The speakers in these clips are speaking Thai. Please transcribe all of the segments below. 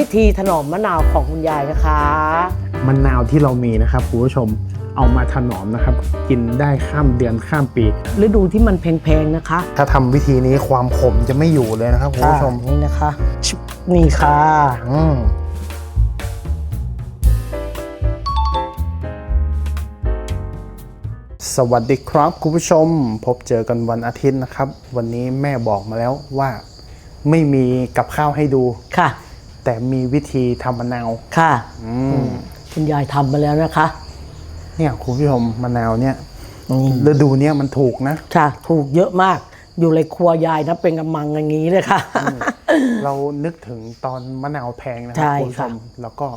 วิธีถนอมมะนาวของคุณยายนะคะมะนาวที่เรามีนะครับคุณผู้ชมเอามาถนอมนะครับ กินได้ข้ามเดือนข้ามปี ฤดูที่มันแพงๆนะคะถ้าทำวิธีนี้ความขมจะไม่อยู่เลยนะครับคุณผู้ชมค่ะนี่นะคะชุบนี่ค่ะ อืมสวัสดีครับคุณผู้ชม พบเจอกันวันอาทิตย์นะครับ วันนี้แม่บอกมาแล้วว่า ไม่มีกับข้าวให้ดู ค่ะ แต่มีวิธีทำมะนาวค่ะ อืมคุณยายทำมาแล้วนะคะ เนี่ยคุณผู้ชมมะนาวเนี่ยอืมฤดูเนี้ยมันถูกนะ ค่ะ ถูกเยอะมาก อยู่ในครัวยายนะเป็นกำมังอย่างนี้เลยค่ะ เรานึกถึงตอนมะนาวแพงนะคใช่รัคุณผู้ชค่ะ มแล้วก็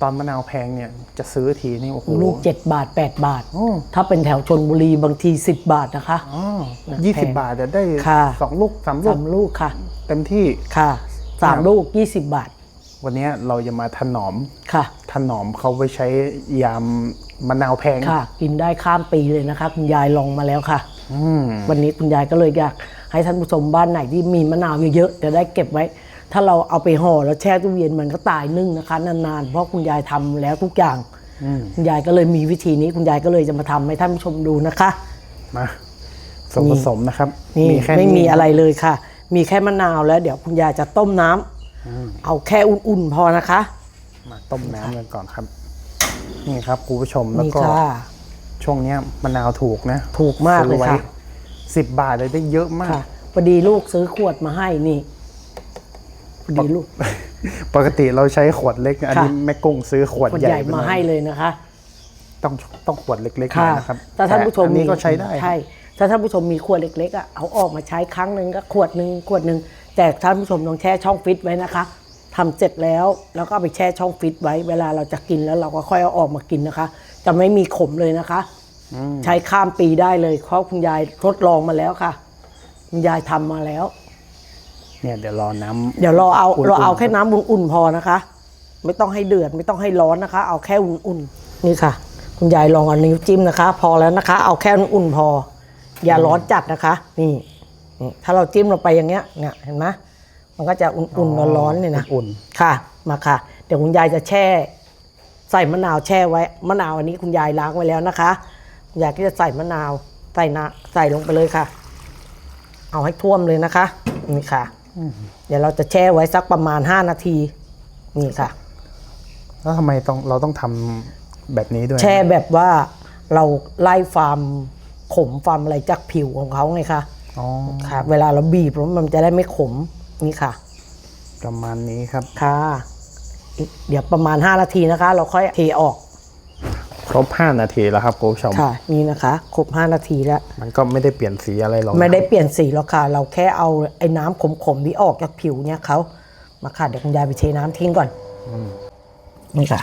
ตอนมะนาวแพงเนี่ยจะซื้อทีนี่โอ้โหลูก7บาท8บาทอืมถ้าเป็นแถวชนบุรีบางที10บาทนะคะ อ๋อนะยี่แพสิบงบาทจะได้ค่ะ สองลูกสามลูสากมลูกค่ะ เต็มที่ค่ะ สามครับลูก20บาท วันนี้เราจะมาถนอมค่ะ ถนอมเขาไว้ใช้ยามมะนาวแพงค่ะ กินได้ข้ามปีเลยนะคะคุณยายลองมาแล้วค่ะอืมวันนี้คุณยายก็เลยอยากให้ท่านผู้ชมบ้านไหนที่มีมะนาวเยอะๆจะได้เก็บไว้ ถ้าเราเอาไปห่อแล้วแช่ตู้เย็นมันก็ตายนึ่งนะคะนานๆเพราะคุณยายทำแล้วทุกอย่างอืมคุณยายก็เลยมีวิธีนี้คุณยายก็เลยจะมาทำให้ท่านผู้ชมดูนะคะมาส่วนผสมนะครับ นี่มีแค่ไม่นี้มีอะไรเลยค่ะ มีแค่มะนาวแล้ว เดี๋ยวคุณยายจะต้มน้ำเอาแค่อุ่นๆพอนะคะ มาต้มน้ำกันก่อนครับ นี่ครับคุณผู้ชมแล้วนี่ก็ ค่ะ ช่วงเนี้ยมะนาวถูกนะถูกมากเลยค่ะ สิบบาทเลยได้เยอะมาก ค่ะพอดีลูกซื้อขวดมาให้นี่พอดีลูก ปกติเราใช้ขวดเล็กนะอันนี้ค่ะ แม่กุ้งซื้อขวดขวดใหญ่ใหญ่ไปมาหน่อยให้เลยนะคะ ต้องต้องขวดเล็กๆหน่ค่ะอยนะครับถ้าท่านผู้ชมแต่อันนี้ก็ใช้ได้ ใช่ ถ้าท่านผู้ชมมีขวดเล็กๆอะเอาออกมาใช้ครั้งหนึ่งก็ขวดหนึ่งขวดหนึ่งแต่ท่านผู้ชมต้องแช่ช่องฟิตไว้นะคะทำเสร็จแล้วแล้วก็เอาไปแช่ช่องฟิตไว้ เวลาเราจะกินแล้วเราก็ค่อยเอาออกมากินนะคะ จะไม่มีขมเลยนะคะ ใช้ข้ามปีได้เลยเพราะคุณยายทดลองมาแล้วค่ะ คุณยายทำมาแล้ว เนี่ยเดี๋ยวรอน้ำเดี๋ยวเราเอาอุ่นๆเราเอาแค่น้ำอุ่นๆพอนะคะ ไม่ต้องให้เดือดไม่ต้องให้ร้อนนะคะ เอาแค่อุ่นๆนี่ค่ะ คุณยายลองเอานิ้วจิ้มนะคะ พอแล้วนะคะ เอาแค่อุ่นๆพอ อย่าร้อนจัดนะคะ นี่นี่ถ้าเราจิ้มลงไปอย่างเงี้ยเนี่ยเห็นไหมมันก็จะอุ่นๆร้อนๆเนี่ยนะอุ่นค่ะ มาค่ะ เดี๋ยวคุณยายจะแช่ ใส่มะนาวแช่ไว้มะนาวอันนี้คุณยายล้างไว้แล้วนะคะคุณยายก็จะใส่มะนาวใส่นะใส่ลงไปเลยค่ะ เอาให้ท่วมเลยนะคะนี่ค่ะเดี๋ยวเราจะแช่ไว้สักประมาณ5นาที นี่ค่ะๆแล้วทำไมต้องเราต้องทำแบบนี้ด้วย แช่แบบว่าเราไล่ความ ขมความอะไรจากผิวของเขาไงคะอ๋อค่ะ เวลาเราบีบแล้วมันจะได้ไม่ขมนี่ค่ะ ประมาณนี้ครับค่ะอีกเดี๋ยวประมาณ 5 นาทีนะคะ เราค่อยเทออก ครบ 5 นาทีแล้วครับคุณผู้ชมค่ะนี่นะคะ ครบ 5 นาทีแล้ว มันก็ไม่ได้เปลี่ยนสีอะไรหรอกไม่ได้นะครับเปลี่ยนสีหรอกค่ะ เราแค่เอาไอ้น้ำขมๆที่ออกจากผิวเนี่ยเขามาค่ะเดี๋ยวคุณยายไปเทน้ำทิ้งก่อนนี่ค่ะ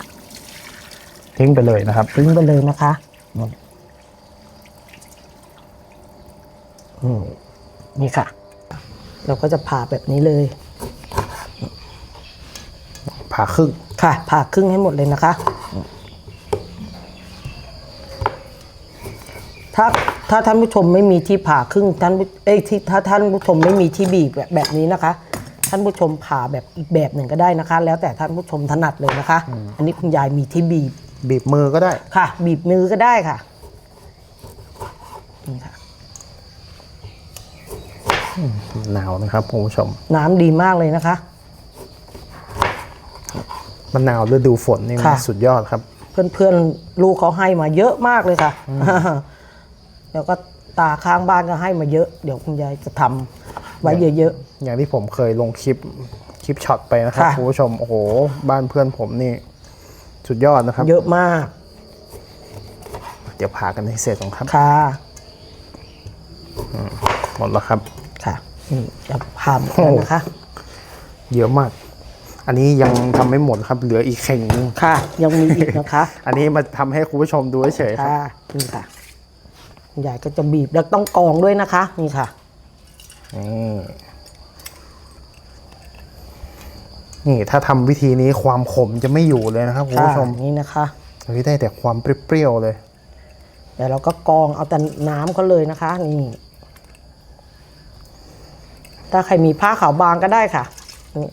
ทิ้งไปเลยนะครับ ทิ้งไปเลยนะคะ นี่อืมนี่ค่ะ เราก็จะผ่าแบบนี้เลยผ่าครึ่งค่ะ ผ่าครึ่งให้หมดเลยนะคะ ถ้าถ้าท่านผู้ชมไม่มีที่ผ่าครึ่งท่านผู้เอ้ยที่ถ้าท่านผู้ชมไม่มีที่บีบแบบแบบนี้นะคะ ท่านผู้ชมผ่าแบบอีกแบบหนึ่งก็ได้นะคะ แล้วแต่ท่านผู้ชมถนัดเลยนะคะ อันนี้คุณยายมีที่บีบ บีบมือก็ได้ค่ะ บีบมือก็ได้ค่ะนี่ค่ะ หนาวนะครับคุณผู้ชม น้ำดีมากเลยนะคะ มะนาวฤดูฝนนี่มันค่ะ สุดยอดครับ เพื่อนๆลูกเขาให้มาเยอะมากเลยค่ะ แล้วก็ตาข้างบ้านก็ให้มาเยอะ เดี๋ยวคุณยายจะทำไว้เยอะ อย่างที่ผมเคยลงคลิปคลิปช็อตไปนะครับค่ะ คุณผู้ชมโอ้โหบ้านเพื่อนผมนี่ สุดยอดนะครับ ๆ เยอะมากเดี๋ยวผ่ากันให้เสร็จก่อนครับ ค่ะ หมดแล้วครับค่ะนี่ จะผ่าหมดแล้วนะคะ เยอะมาก อันนี้ยังทำไม่หมดครับ เหลืออีกเข่งนึงค่ะ ยังมีอีกนะคะ อันนี้มาทำให้คุณผู้ชมดูเฉยๆครับค่ะนี่ค่ะคุณยายก็จะบีบแล้วต้องกรองด้วยนะคะ นี่ค่ะนี่นี่ถ้าทำวิธีนี้ความขมจะไม่อยู่เลยนะครับคุณค่ะผู้ชมนี่นะคะอันนี้ได้แต่ความเปรี้ยวๆเลยเดี๋ยวเราก็กรองเอาแต่น้ำเขาเลยนะคะ นี่ ถ้าใครมีผ้าขาวบางก็ได้ค่ะนี่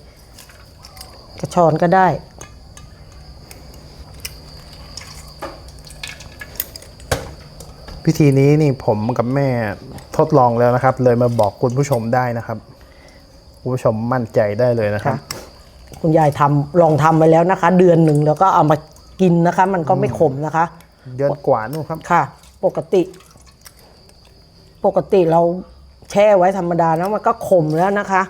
กระชอนก็ได้ พิธีนี้นี่ผมกับแม่ทดลองแล้วนะครับ เลยมาบอกคุณผู้ชมได้นะครับ คุณผู้ชมมั่นใจได้เลยนะครับค่ะคุณยายทำลองทำไปแล้วนะคะ เดือนหนึ่งแล้วก็เอามากินนะคะ มันก็ไม่ขมนะคะ เดือนกว่านู่นครับค่ะ ปกติ ปกติเรา แช่ไว้ธรรมดานะมันก็ขมแล้วนะคะ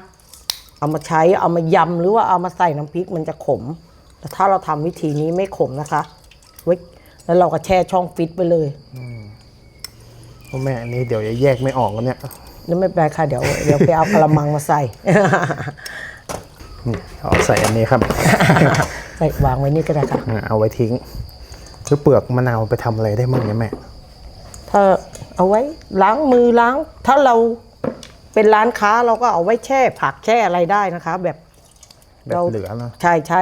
เอามาใช้เอามายำหรือว่าเอามาใส่น้ำพริกมันจะขม แต่ถ้าเราทำวิธีนี้ไม่ขมนะคะไว้แล้วเราก็แช่ช่องฟิตไปเลยโอ้แม่อันนี้เดี๋ยวจะแยกไม่ออกแล้วเนี่ยแล้วไม่เป็นไรค่ะ เดี๋ยวเดี๋ยวไปเอากระมังมาใส่นี่เอาใส่อันนี้ครับ ใส่วางไว้นี่ก็ได้ค่ะอ่าเอาไว้ทิ้งคือเปลือกมะนาวไปทำอะไรได้มั่งเนี่ยแม่ ถ้า เอาไว้ล้างมือล้าง ถ้าเราเป็นร้านค้าเราก็เอาไว้แช่ผักแช่อะไรได้นะคะ แบบแบบเราเหลือเนอะใช่ใช่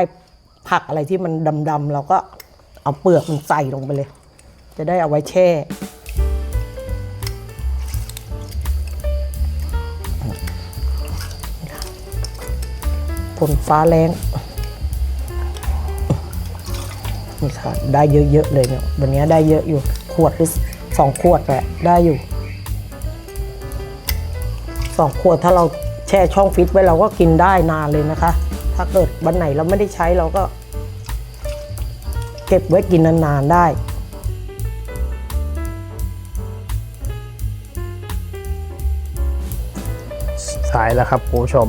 ผักอะไรที่มันดำๆเราก็เอาเปลือกมันใส่ลงไปเลย จะได้เอาไว้แช่ฝนฟ้าแรงนี่ค่ะ ได้เยอะๆเลยเนี่ยวันนี้ได้เยอะอยู่ขวดหรือ สองขวดแหละได้อยู่สองขวดถ้าเราแช่ช่องฟิตไว้เราก็กินได้นานเลยนะคะ ถ้าเกิดวันไหนเราไม่ได้ใช้เราก็ เก็บไว้กินนานๆได้สายแล้วครับคุณผู้ชม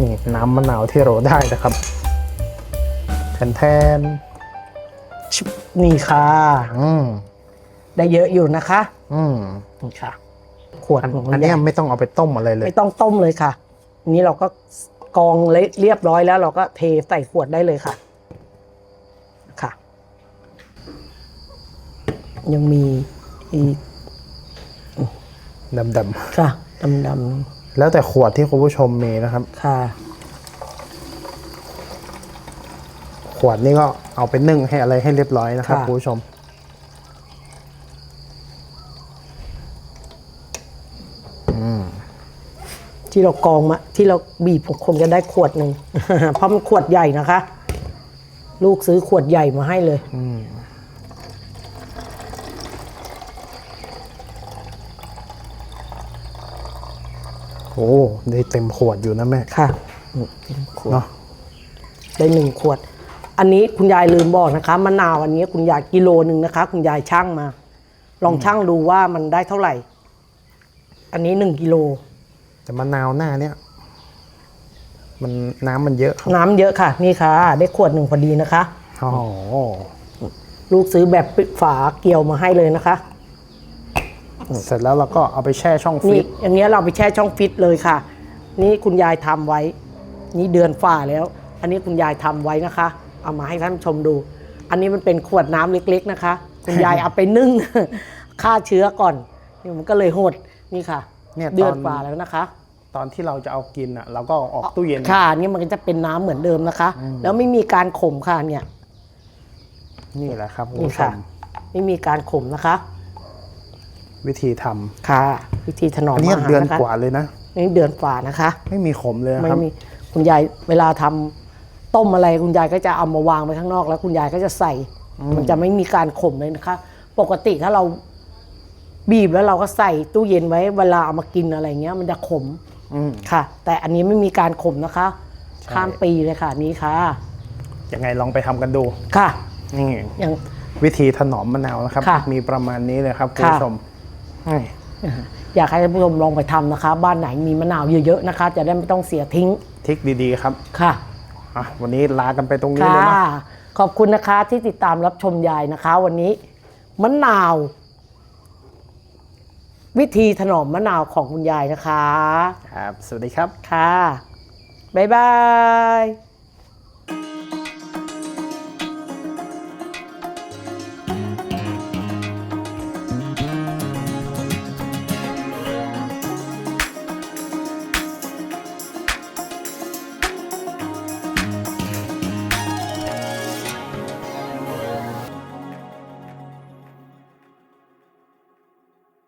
นี่น้ำมะนาวที่เราได้นะครับแทนแทน นี่ค่ะๆอืมได้เยอะอยู่นะคะอืมนี่ค่ะ ขวดของอันคุณเนี้ยยายไม่ต้องเอาไปต้มอะไรเลย ไม่ต้องต้มเลยค่ะอันนี้เราก็กรองเละเรียบร้อยแล้ว เราก็เทใส่ขวดได้เลยค่ะ ค่ะ ยังมีอีกดำค่ะดำๆแล้วแต่ขวดที่คุณผู้ชมมีนะครับๆค่ะ ข วดนี่ก็เอาไปนึ่งให้อะไรให้เรียบร้อยนะครับค่ะ คุณผู้ชม ที่เรากรองมาที่เราบีบผมคงจะได้ขวดหนึ่ง เพราะมันขวดใหญ่นะคะ ลูกซื้อขวดใหญ่มาให้เลยโอ้ได้เต็มขวดอยู่นะแม่ค่ะอืมขวดเนาะได้หนึ่งขวด อันนี้คุณยายลืมบอกนะคะมะนาวอันนี้คุณยายกิโลหนึ่งนะคะ คุณยายช่างมา ลองช่างดูว่ามันได้เท่าไหร่ อันนี้หนึ่งกิโลแต่มะนาวหน้าเนี่ย มันน้ำมันเยอะครับน้ำเยอะค่ะ นี่ค่ะ ได้ขวดหนึ่งพอดีนะคะ อ๋อลูกซื้อแบบปิดฝาเกี่ยวมาให้เลยนะคะเสร็จแล้วเราก็เอาไปแช่ช่องฟรีนี่ซอย่างเงี้ยเราไปแช่ช่องฟิตเลยค่ะ นี่คุณยายทำไว้ นี่เดือนฝ่าแล้ว อันนี้คุณยายทำไว้นะคะ เอามาให้ท่านผู้ชมดู อันนี้มันเป็นขวดน้ำเล็กๆนะคะ คุณยายเอาไปนึ่งฆ่าเชื้อก่อนนี่มันก็เลยหดนี่ค่ะเนี่ยเดืตออนนฝ่าแล้วนะคะ ตอนที่เราจะเอากินอะเราก็เอาออกตู้เย็นค่ะนี่มันก็จะเป็นน้ำเหมือนเดิมนะคะ แล้วไม่มีการขมค่ะเนี่ย นี่แหละครับคุณนี่ผู้ชค่ะมไม่มีการขมนะคะ วิธีทำค่ะ วิธีถนอมอันนี้อาหารเดือนนะคะกว่าเลยนะนี่เดือนฝ่านะคะ ไม่มีขมเลยนะไม่ครับมีคุณยายเวลาทำ ต้มอะไรคุณยายก็จะเอามาวางไว้ข้างนอก แล้วคุณยายก็จะใส่ มันจะไม่มีการขมเลยนะคะ ปกติถ้าเราบีบแล้วเราก็ใส่ตู้เย็นไว้ เวลาเอามากินอะไรเงี้ย มันจะขมอืม ค่ะ แต่อันนี้ไม่มีการขมนะคะ ใช่ ข้ามปีเลยค่ะนี้ค่ะ ยังไงลองไปทำกันดู ค่ะ นี่ อย่าง วิธีถนอมมะนาวนะครับ ค่ะมีประมาณนี้เลยครับคุณค่ะผู้ชมนี่อยากให้ท่านผู้ชมลองไปทำนะคะ บ้านไหนมีมะนาวเยอะๆนะคะ จะได้ไม่ต้องเสียทิ้ง ทริกดีๆครับ ค่ะ อะวันนี้ลากันไปตรงนี้ค่ะเลยนะขอบคุณนะคะที่ติดตามรับชมยายนะคะ วันนี้มะนาว วิธีถนอมมะนาวของคุณยายนะคะ ครับ สวัสดีครับ ค่ะ บ๊ายบาย